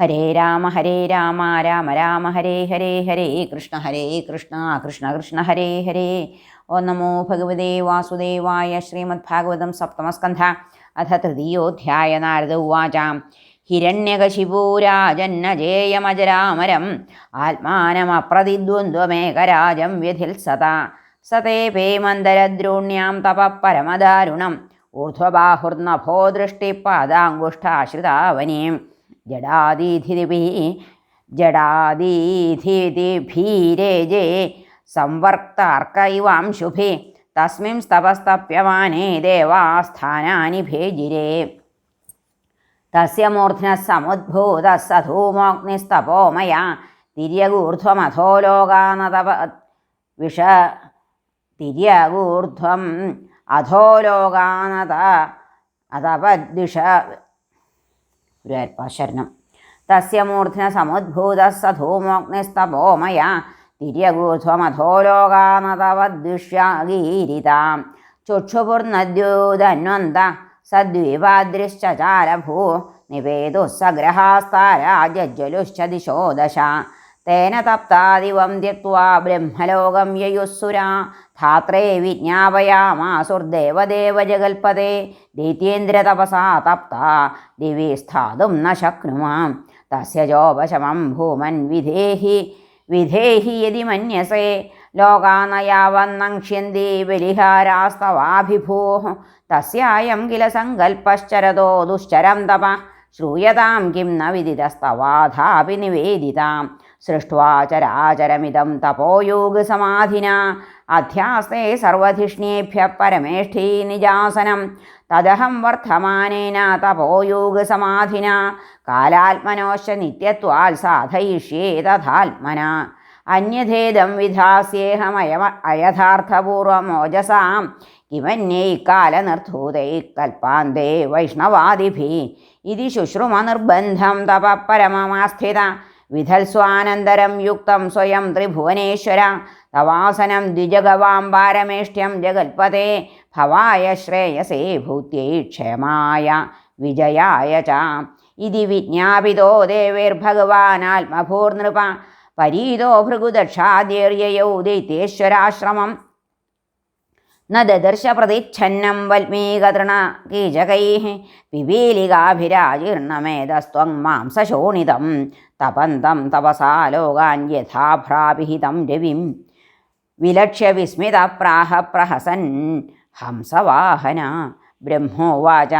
ഹരേ രാമ ഹരേ രാമ രാമ രാമ ഹരേ ഹരേ ഹരേ കൃഷ്ണ ഹരേ കൃഷ്ണ കൃഷ്ണ കൃഷ്ണ ഹരേ ഹരേ. ഓ നമോ ഭഗവതേ വാസുദേവായ ശ്രീമദ് ഭാഗവതം സപ്തമസ്കന്ധ അഥ തൃതീയോധ്യായ നാരദ ഉവാച. ഹിരണ്യകശിപൂരാജന്നജേയമജരാമരം ആത്മാനമപ്രതിദ്വന്ദ്വമേകരാജം വ്യധിൽസത സതേ പേമന്തരദ്രോണ്യാം തപ പരമദാരുണം. ഊർധ്വബാഹുർനഭോ ദൃഷ്ടിപാദാങ്കുഷ്ടാശ്രിതാവനീം ജഡാദീധിഭിः ജഡാദീധിഭിരേജേ സംവർക്താർക്ക ഇവാംശുഭി തസ്മിൻ സ്തപസ്തപ്യമാനേ ദേവാസ്ഥാനാനി ഭേജിരേ തസ്യ സമുദ്ഭൂത സമുദ്ഭൂതഃ സധൂമോഗ്നിസ്തപോമയ തിര്യഗൂർധ്വമധോ ലോകാനതപ വിഷ തിര്യഗൂർധ്വം അധോ ലോകാനത അതപദ്വിഷ ഗുരുവായൂരപ്പ തസ്യ മൂർധ്ന സമുദ്ഭൂത സധൂമോഗ്നിസ്തപോമയ തിര്യഗൂർധ്വമധോ ലോകാനതവദ്വിഷ്യാഗീരിതാം ചുക്ഷുപുർനദ്യൂതന്വന്ത സദ്വിപാദൃശ്ചാരഭൂ നിവേദു സഗ്രഹാസ്താരാജ്വലുശ്ച ദിശോ ദശ തേന തപ്താദിവം ത്യക്വാ ബ്രഹ്മലോകം യയുസ്സുരാ. ധാത്രേ വിജ്ഞാപയാമാസുർദേവദേവ ജഗൽപദേ ദൈത്യേന്ദ്രതപസാ തപ്ത. ദിവി സ്ഥാതും ന ശക്നുമാം. തസ്യ ചോപശമം ഭൂമൻ വിധേഹി. വിധേഹി യതി മന്യസേ. ലോകാനയാവന്നങ്ക്ഷ്യന്തി ബലിഹാരാസ്തവാഭിഭൂ തസ്യായം കില സങ്കൽപ്പശ്ചരതോ ദുശ്ചരം തപ. ശ്രൂയതാം കിം ന വിദിതസ്തവാധാപി നിവേദിതാം. സൃഷ്ട്വാ ചരാചരമിതം തപോയോഗസമാധിന. അധ്യാസ്തേ സർവധിഷ്ണേഭ്യ പരമേഷ്ഠീ നിജാസനം. തദഹം വർദ്ധമാനേന തപോയോഗസമാധിന. കാലാത്മനോശ നിത്യത്വാൽ സാധയിഷ്യേ തഥാത്മന. അന്യഭേദം വിധാസ്യേഹമയമ അയഥാർത്ഥപൂർവമോജസാം കിമന്യൈ കാലനിർധൂതൈ കൽപ്പാന്തേ വൈഷ്ണവാദിഭി. ഇതി ശുശ്രുമനിർബന്ധം തപ പരമമാസ്ഥിത. വിധൽസ്വാനന്തരം യുക്തം സ്വയം ത്രിഭുവനേശ്വര. തവാസനം ദ്വിജഗവാംബാരമേഷ്ട്യം ജഗത്പതേ ഭവായ ശ്രേയസേ ഭൂത്യൈ ക്ഷേമായ വിജയായ ച. ഇതി വിജ്ഞാപിതോ ദേവേർഭഗവാനാത്മഭൂർനൃപ. പരീതോ ഭൃഗുദക്ഷാദ്യർയയൗ ദൈത്യേശ്വരാശ്രമം. ന ദദർശ പ്രതിച്ഛന്നം വൽമീകതൃണകീചകൈः പിപീലികാഭിരാജീർണമേതസ്ത്വം മാംസശോണിതം. തപന്തം തപസാ ലോകാൻ യഥാഭ്രാപിഹിതം രവിം വിലക്ഷ്യ വിസ്മിത പ്രാഹ പ്രഹസൻ ഹംസവാഹന ബ്രഹ്മോവാച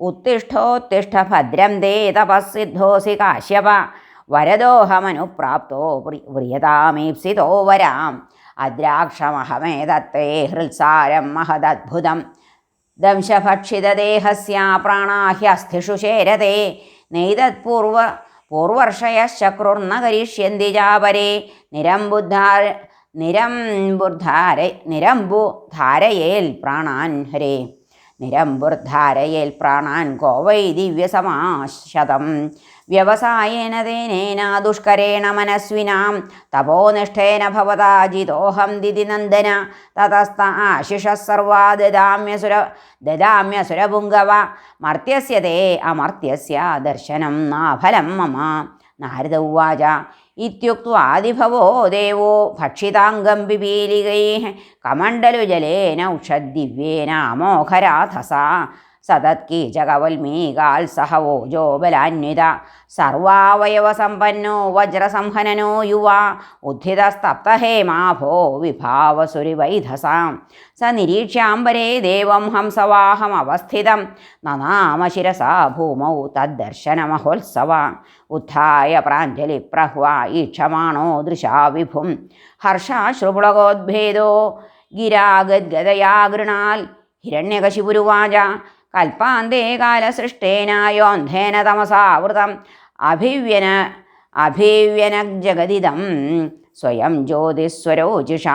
ഉത്തിഷ്ഠോത്തിഷ്ഠ ഭദ്രം ദേ തപസ്സിദ്ധോസി കാശ്യപ വരദോഹമനുപ്രാപ്തോ വ്രിയതാമീപ്സിതോ വരാം അദ്രാക്ഷമഹമേതത്തെ ഹൃത്സാരം മഹദദ്ഭുതം ദംശഭക്ഷിതദേഹസ്യ പ്രാണാഹ്യസ്ഥിഷു ശേരതേ നൈതത്പൂർവ പൂർവർഷയശക്രുർന്ന കരിഷ്യന്തി ചാപരേ നിരംബുദ്ധാര നിരംബുദ്ധാര നിരംബുധാരയേൽ പ്രാണാൻ ഹരേ. നിരംബുർധാരയേൽ പ്രാണാൻ കോവൈ ദിവ്യസമാശതം. വ്യവസായേന തേനേന ദുഷ്കരേണ മനസ്വിനാം. തപോനിഷ്ഠേന ഭവതാ ജിതോഹം ദിതി നന്ദന. തതസ്ത ആശിഷ സർവാ ദദാമ്യസുര ദദാമ്യസുരപുങ്കവ മർത്യസ്യ തേ അമർത്യസ്യ ദർശനം നാഫലം മമ. നാരദ ഉവാച. ഇത്യുക്വാദിഭവോ ദേവോ ഭക്ഷിതാംഗം പിപീലികൈ കമണ്ഡലുജലേന ഉഷദ്ദിവ്യേന അമോഘരാധസാ സതത്കീചകവൽമീകാൽ സഹ ഓജോ ബലാന്വിത സർവാവയവസമ്പന്നോ വജ്രസംഹനനോ യുവ. ഉദ്ധിതസ്തപ്തഹേമാഭോ വിഭാവസുരിവൈധസാം. സ നിരീക്ഷ്യാംബരേ ദേവം ഹംസവാഹമവസ്ഥിതം നനാമ ശിരസാ ഭൂമൗ തദ്ദർശനമഹോത്സവ. ഉത്ഥായ പ്രാഞ്ജലിപ്രഹ്വ ഈക്ഷമാണോ ദൃശാ വിഭും. ഹർഷാശ്രുപുളകോദ്ഭേദോ. ഗിരാഗദ്ഗതയാ ഗൃണാൽ ഹിരണ്യകശിപുരുവാച. കൽപ്പാന്തേ കാലസൃഷ്ടേനായോന്ധേന തമസാവൃതം അഭിവ്യന അഭിവ്യനജഗതിതം സ്വയം ജ്യോതിസ്വരോചിഷ.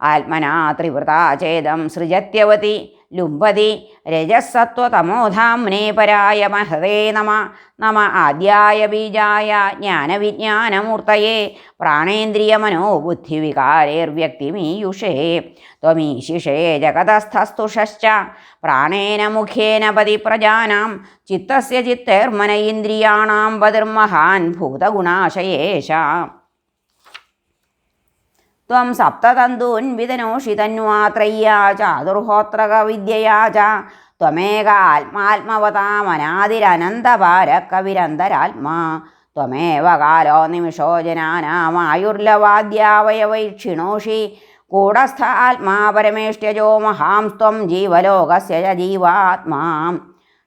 ആത്മനാ ത്രിവൃതാചേതം സൃജത്യവതി ലുംബതി രജസത്വതമോധാംനേ പരായ മഹതേ നമ. നമ ആദ്യായ ബീജായ ജ്ഞാനവിജ്ഞാനമൂർത്തയേ. പ്രാണേന്ദ്രിയമനോബുദ്ധിവികാരേർവ്യക്തിമീയുഷേ ത്വമീശിഷേ ജഗതസ്ഥസ്തുഷശ്ച. പ്രാണേന മുഖേന പതി പ്രജാനാം ചിത്തസ്യ ചിത്തേർമന ഇന്ദ്രിയാണാം പതിർമഹാൻ ഭൂതഗുണാശയേഷ ത്വം സപ്തതന്തൂൻ വിതനോഷി തന്വാത്രയ്യാ ചാതുർഹോത്രകവിദ്യയാ ച ത്വമേക ആത്മാത്മവതാമനാദിരനന്തപാരക്കവിരന്തരാത്മാ ത്വമേവ കാലോ നിമിഷോ ജനാനാമായുർലവാദ്യാവയവൈക്ഷിണോഷി. കൂടസ്ഥ ആത്മാ പരമേഷ്ട്യജോ മഹാംസ്ത്വം ജീവലോകസ്യ ച ജീവാത്മാ.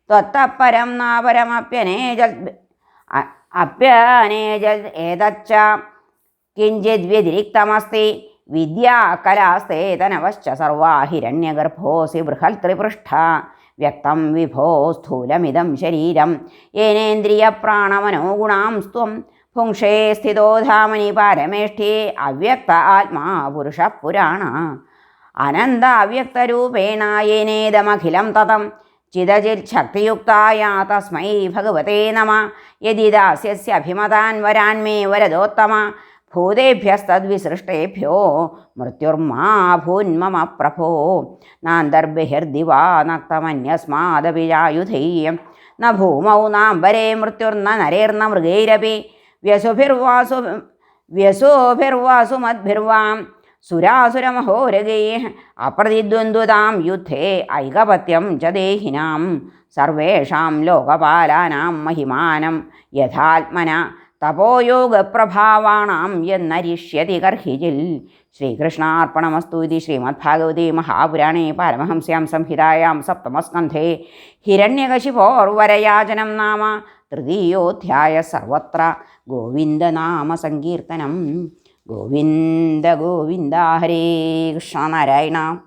ത്വത്തപരം നാപരമപ്യനേജൽ അപ്യനേജൽ ഏതച്ച കിഞ്ചിദ്വ്യതിരിക്തമസ്തി വിദ്യാകലാസ്തേതനവശ്ച സർവാ ബൃഹൽ ബൃഹൽത്രിപൃഷ്ഠ വ്യക്തം വിഭോ സ്ഥൂലമിതം ശരീരം യേനേന്ദ്രിയപ്രാണമനോ ഗുണാംസ്ത്വം പുംഷേ സ്ഥിതോ ധാമനി പാരമേഷ്ഠ്യേ അവ്യക്ത ആത്മാ പുരുഷ പുരാണ അനന്ത അവ്യക്തരൂപേണ യേനേദമഖിലം തതം ചിദചിച്ഛക്തിയുക്തായ തസ്മൈ ഭഗവതേ നമ യദി ദാസ്യസ്യഭിമതാൻ വരാൻ മേ വരദോത്തമ ഭൂതേഭ്യസ്തദ്വിസൃഷ്ടേഭ്യോ മൃത്യുർമാ ഭൂന്മമ പ്രഭോ നാന്തർബിഹിർദിവാ നക്തമന്യസ്മാദപി ജായുധൈയം ന ഭൂമൗ നാംബരേ മൃത്യുർന്ന നരേർന്ന മൃഗൈരപി വ്യസുഭിർവാസു വ്യസോഭിർവാസുമദ്ഭിർവാം സുരാസുരമഹോരഗൈ അപ്രതിദ്വന്ദ്വതാം യുദ്ധേ ഐകപത്യം ച ദേഹിനാം സർവേഷാം ലോകപാലാനാം മഹിമാനം യഥാത്മന തപോയോഗപ്രഭാവാണാം എന്നരിഷ്യതി കർഹിജിൽ. ശ്രീകൃഷ്ണാർപ്പണമസ്തു ഇതി ശ്രീമദ്ഭാഗവതി മഹാപുരാണേ പാരമഹംസ്യാം സംഹിതായാം സപ്തമസ്കന്ധേ. ഹിരണ്യകശിപോർവരയാചനം നാമ തൃതീയോധ്യായ സർവത്ര ഗോവിന്ദനാമ സങ്കീർത്തനം. ഗോവിന്ദ ഗോവിന്ദ ഹരേ കൃഷ്ണ നാരായണ